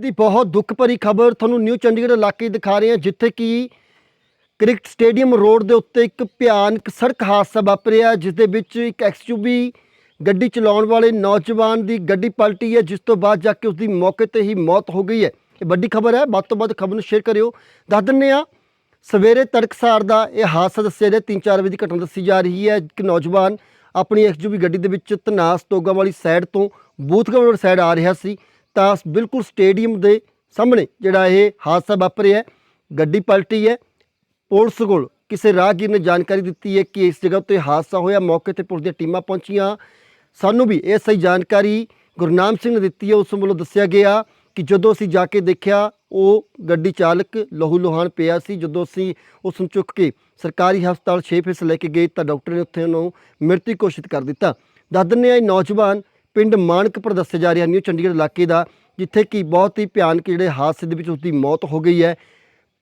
ਦੀ ਬਹੁਤ ਦੁੱਖ ਭਰੀ ਖਬਰ ਤੁਹਾਨੂੰ ਨਿਊ ਚੰਡੀਗੜ੍ਹ ਇਲਾਕੇ ਦਿਖਾ ਰਹੇ ਹਾਂ, ਜਿੱਥੇ ਕਿ ਕ੍ਰਿਕਟ ਸਟੇਡੀਅਮ ਰੋਡ ਦੇ ਉੱਤੇ ਇੱਕ ਭਿਆਨਕ ਸੜਕ ਹਾਦਸਾ ਵਾਪਰਿਆ, ਜਿਸ ਦੇ ਵਿੱਚ ਇੱਕ ਐਕਸਯੂਵੀ ਗੱਡੀ ਚਲਾਉਣ ਵਾਲੇ ਨੌਜਵਾਨ ਦੀ ਗੱਡੀ ਪਲਟੀ ਹੈ, ਜਿਸ ਤੋਂ ਬਾਅਦ ਜਾ ਕੇ ਉਸ ਦੀ ਮੌਕੇ ਤੇ ਹੀ ਮੌਤ ਹੋ ਗਈ ਹੈ। ਇਹ ਵੱਡੀ ਖਬਰ ਹੈ, ਵੱਧ ਤੋਂ ਵੱਧ ਖਬਰ ਨੂੰ ਸ਼ੇਅਰ ਕਰਿਓ। ਦੱਸ ਦਿੰਦੇ ਹਾਂ, ਸਵੇਰੇ ਤੜਕਸਾਰ ਦਾ ਇਹ ਹਾਦਸਾ ਦੱਸਿਆ ਜਾ 3-4 ਵਜੇ ਦੀ ਘਟਨਾ ਦੱਸੀ ਜਾ ਰਹੀ ਹੈ। ਕਿ ਨੌਜਵਾਨ ਆਪਣੀ ਐਕਸਯੂਵੀ ਗੱਡੀ ਦੇ ਵਿੱਚ ਤਨਾਸ ਤੋਗਾ ਵਾਲੀ ਸਾਈਡ ਤੋਂ ਬੂਥਗੜ੍ਹ ਵਾਲੀ ਸਾਈਡ ਆ ਰਿਹਾ ਸੀ। ਤਾਂ ਬਿਲਕੁਲ ਸਟੇਡੀਅਮ ਦੇ ਸਾਹਮਣੇ ਜਿਹੜਾ ਇਹ ਹਾਦਸਾ ਵਾਪਰਿਆ ਗੱਡੀ ਪਲਟੀ ਹੈ। ਪੁਲਿਸ ਕੋਲ ਕਿਸੇ ਰਾਹਗੀਰ ਨੇ ਜਾਣਕਾਰੀ ਦਿੱਤੀ ਹੈ ਕਿ ਇਸ ਜਗ੍ਹਾ ਉੱਤੇ ਹਾਦਸਾ ਹੋਇਆ। ਮੌਕੇ ਤੇ ਪੁਲਿਸ ਦੀਆਂ ਟੀਮਾਂ ਪਹੁੰਚੀਆਂ। ਸਾਨੂੰ ਵੀ ਇਹ ਸਹੀ ਜਾਣਕਾਰੀ ਗੁਰਨਾਮ ਸਿੰਘ ਨੇ ਦਿੱਤੀ ਹੈ। ਉਸ ਵੱਲੋਂ ਦੱਸਿਆ ਗਿਆ ਕਿ ਜਦੋਂ ਅਸੀਂ ਜਾ ਕੇ ਦੇਖਿਆ, ਉਹ ਗੱਡੀ ਚਾਲਕ ਲਹੂ ਲੋਹਾਨ ਪਿਆ ਸੀ। ਜਦੋਂ ਅਸੀਂ ਉਸ ਨੂੰ ਚੁੱਕ ਕੇ ਸਰਕਾਰੀ ਹਸਪਤਾਲ 6 ਫੇਸ ਲੈ ਕੇ ਗਏ ਤਾਂ ਡਾਕਟਰ ਨੇ ਉੱਥੇ ਉਹਨੂੰ ਮ੍ਰਿਤਕ ਘੋਸ਼ਿਤ ਕਰ ਦਿੱਤਾ। ਦੱਸ ਦਿੰਦੇ ਹਾਂ ਇਹ ਨੌਜਵਾਨ ਪਿੰਡ ਮਾਨਕਪੁਰ ਦੱਸਿਆ ਜਾ ਰਿਹਾ ਨਿਊ ਚੰਡੀਗੜ੍ਹ ਇਲਾਕੇ ਦਾ, ਜਿੱਥੇ ਕਿ ਬਹੁਤ ਹੀ ਭਿਆਨਕ ਜਿਹੜੇ ਹਾਦਸੇ ਦੇ ਵਿੱਚ ਉਸ ਦੀ ਮੌਤ ਹੋ ਗਈ ਹੈ।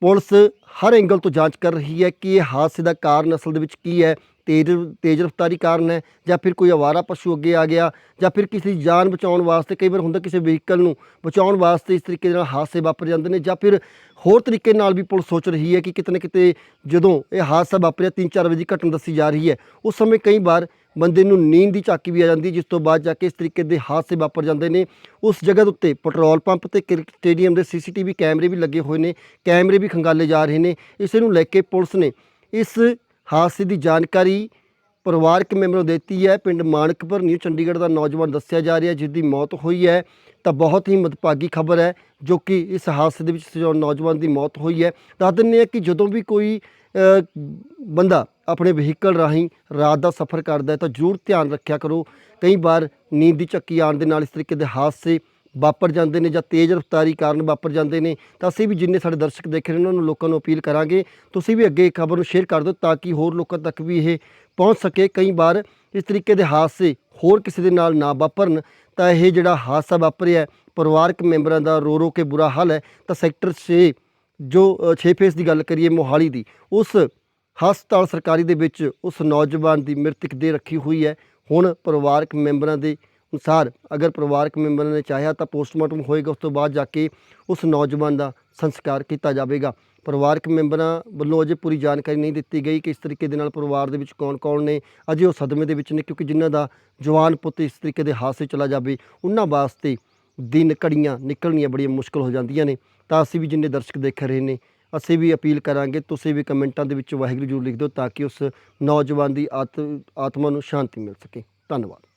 ਪੁਲਿਸ ਹਰ ਐਂਗਲ ਤੋਂ ਜਾਂਚ ਕਰ ਰਹੀ ਹੈ ਕਿ ਇਹ ਹਾਦਸੇ ਦਾ ਕਾਰਨ ਅਸਲ ਦੇ ਵਿੱਚ ਕੀ ਹੈ ਤੇਜ਼ ਤੇਜ਼ ਰਫ਼ਤਾਰੀ ਕਾਰਨ ਹੈ ਜਾਂ ਫਿਰ ਕੋਈ ਅਵਾਰਾ ਪਸ਼ੂ ਅੱਗੇ ਆ ਗਿਆ ਜਾਂ ਫਿਰ ਕਿਸੇ ਦੀ ਜਾਨ ਬਚਾਉਣ ਵਾਸਤੇ ਕਈ ਵਾਰ ਹੁੰਦਾ ਕਿਸੇ ਵਹੀਕਲ ਨੂੰ ਬਚਾਉਣ ਵਾਸਤੇ ਇਸ ਤਰੀਕੇ ਦੇ ਨਾਲ ਹਾਦਸੇ ਵਾਪਰ ਜਾਂਦੇ ਨੇ ਜਾਂ ਫਿਰ ਹੋਰ ਤਰੀਕੇ ਨਾਲ ਵੀ ਪੁਲਿਸ ਸੋਚ ਰਹੀ ਹੈ ਕਿ ਕਿਤੇ ਨਾ ਕਿਤੇ ਜਦੋਂ ਇਹ ਹਾਦਸਾ ਵਾਪਰਿਆ 3-4 ਵਜੇ ਦੀ ਘਟਨਾ ਦੱਸੀ ਜਾ ਰਹੀ ਹੈ, ਉਸ ਸਮੇਂ ਕਈ ਵਾਰ ਬੰਦੇ ਨੂੰ ਨੀਂਦ ਦੀ ਝਾਕੀ ਵੀ ਆ ਜਾਂਦੀ, ਜਿਸ ਤੋਂ ਬਾਅਦ ਜਾ ਕੇ ਇਸ ਤਰੀਕੇ ਦੇ ਹਾਦਸੇ ਵਾਪਰ ਜਾਂਦੇ ਨੇ। ਉਸ ਜਗ੍ਹਾ ਦੇ ਉੱਤੇ ਪੈਟਰੋਲ ਪੰਪ ਤੇ ਕ੍ਰਿਕਟ ਸਟੇਡੀਅਮ ਦੇ ਸੀਸੀਟੀਵੀ ਕੈਮਰੇ ਵੀ ਲੱਗੇ ਹੋਏ ਨੇ, ਕੈਮਰੇ ਵੀ ਖੰਗਾਲੇ ਜਾ ਰਹੇ ਨੇ। ਇਸੇ ਨੂੰ ਲੈ ਕੇ ਪੁਲਿਸ ਨੇ ਇਸ ਹਾਦਸੇ ਦੀ ਜਾਣਕਾਰੀ ਪਰਿਵਾਰਕ ਮੈਂਬਰਾਂ ਨੂੰ ਦਿੱਤੀ ਹੈ। ਪਿੰਡ ਮਾਨਕਪੁਰ, ਨਿਊ ਚੰਡੀਗੜ੍ਹ ਦਾ ਨੌਜਵਾਨ ਦੱਸਿਆ ਜਾ ਰਿਹਾ ਜਿਸ ਦੀ ਮੌਤ ਹੋਈ ਹੈ। ਤਾਂ ਬਹੁਤ ਹੀ ਮਦਭਾਗੀ ਖਬਰ ਹੈ, ਜੋ ਕਿ ਇਸ ਹਾਦਸੇ ਦੇ ਵਿੱਚ ਨੌਜਵਾਨ ਦੀ ਮੌਤ ਹੋਈ ਹੈ। ਦੱਸ ਦਿੰਦੇ ਹਾਂ ਕਿ ਜਦੋਂ ਵੀ ਕੋਈ ਬੰਦਾ ਆਪਣੇ ਵਹੀਕਲ ਰਾਹੀਂ ਰਾਤ ਦਾ ਸਫ਼ਰ ਕਰਦਾ ਹੈ ਤਾਂ ਜ਼ਰੂਰ ਧਿਆਨ ਰੱਖਿਆ ਕਰੋ। ਕਈ ਵਾਰ ਨੀਂਦ ਦੀ ਚੱਕੀ ਆਉਣ ਦੇ ਨਾਲ ਇਸ ਤਰੀਕੇ ਦੇ ਹਾਦਸੇ ਵਾਪਰ ਜਾਂਦੇ ਨੇ ਜਾਂ ਤੇਜ਼ ਰਫ਼ਤਾਰੀ ਕਾਰਨ ਵਾਪਰ ਜਾਂਦੇ ਨੇ, ਤਾਂ ਅਸੀਂ ਵੀ ਜਿੰਨੇ ਸਾਡੇ ਦਰਸ਼ਕ ਦੇਖ ਰਹੇ ਨੇ, ਉਹਨਾਂ ਨੂੰ ਲੋਕਾਂ ਨੂੰ ਅਪੀਲ ਕਰਾਂਗੇ, ਤੁਸੀਂ ਵੀ ਅੱਗੇ ਖਬਰ ਨੂੰ ਸ਼ੇਅਰ ਕਰ ਦਿਓ ਤਾਂ ਕਿ ਹੋਰ ਲੋਕਾਂ ਤੱਕ ਵੀ ਇਹ ਪਹੁੰਚ ਸਕੇ। ਕਈ ਵਾਰ ਇਸ ਤਰੀਕੇ ਦੇ ਹਾਦਸੇ ਹੋਰ ਕਿਸੇ ਦੇ ਨਾਲ ਨਾ ਵਾਪਰਨ, ਤਾਂ ਇਹ ਜਿਹੜਾ ਹਾਦਸਾ ਵਾਪਰਿਆ, ਪਰਿਵਾਰਕ ਮੈਂਬਰਾਂ ਦਾ ਰੋ ਰੋ ਕੇ ਬੁਰਾ ਹਾਲ ਹੈ, ਤਾਂ ਸੈਕਟਰ 6 ਜੋ 6 ਫੇਸ ਦੀ ਗੱਲ ਕਰੀਏ ਮੋਹਾਲੀ ਦੀ, ਉਸ ਹਸਪਤਾਲ ਸਰਕਾਰੀ ਦੇ ਵਿੱਚ ਉਸ ਨੌਜਵਾਨ ਦੀ ਮ੍ਰਿਤਕ ਦੇ ਰੱਖੀ ਹੋਈ ਹੈ। ਹੁਣ ਪਰਿਵਾਰਕ ਮੈਂਬਰਾਂ ਦੇ ਅਨੁਸਾਰ ਅਗਰ ਪਰਿਵਾਰਕ ਮੈਂਬਰਾਂ ਨੇ ਚਾਹਿਆ ਤਾਂ ਪੋਸਟਮਾਰਟਮ ਹੋਏਗਾ, ਉਸ ਤੋਂ ਬਾਅਦ ਜਾ ਕੇ ਉਸ ਨੌਜਵਾਨ ਦਾ ਸੰਸਕਾਰ ਕੀਤਾ ਜਾਵੇਗਾ। ਪਰਿਵਾਰਕ ਮੈਂਬਰਾਂ ਵੱਲੋਂ ਅਜੇ ਪੂਰੀ ਜਾਣਕਾਰੀ ਨਹੀਂ ਦਿੱਤੀ ਗਈ ਕਿ ਇਸ ਤਰੀਕੇ ਦੇ ਨਾਲ ਪਰਿਵਾਰ ਦੇ ਵਿੱਚ ਕੌਣ-ਕੌਣ ਨੇ। ਅਜੇ ਉਹ ਸਦਮੇ ਦੇ ਵਿੱਚ ਨੇ, ਕਿਉਂਕਿ ਜਿਨ੍ਹਾਂ ਦਾ ਜਵਾਨ ਪੁੱਤ ਇਸ ਤਰੀਕੇ ਦੇ ਹਾਦਸੇ ਚਲਾ ਜਾਵੇ, ਉਹਨਾਂ ਵਾਸਤੇ ਦਿਨ ਘੜੀਆਂ ਨਿਕਲਣੀਆਂ ਬੜੀਆਂ ਮੁਸ਼ਕਲ ਹੋ ਜਾਂਦੀਆਂ ਨੇ। ਤਾਂ ਅਸੀਂ ਵੀ ਜਿੰਨੇ ਦਰਸ਼ਕ ਦੇਖ ਰਹੇ ਨੇ, ਅਸੀਂ ਵੀ ਅਪੀਲ ਕਰਾਂਗੇ, ਤੁਸੀਂ ਵੀ ਕਮੈਂਟਾਂ ਦੇ ਵਿੱਚ ਵਾਹਿਗੁਰੂ ਜਰੂਰ ਲਿਖ ਦਿਓ ਤਾਂ ਕਿ ਉਸ ਨੌਜਵਾਨ ਦੀ ਆਤ- ਆਤਮਾ ਨੂੰ ਸ਼ਾਂਤੀ ਮਿਲ ਸਕੇ। ਧੰਨਵਾਦ।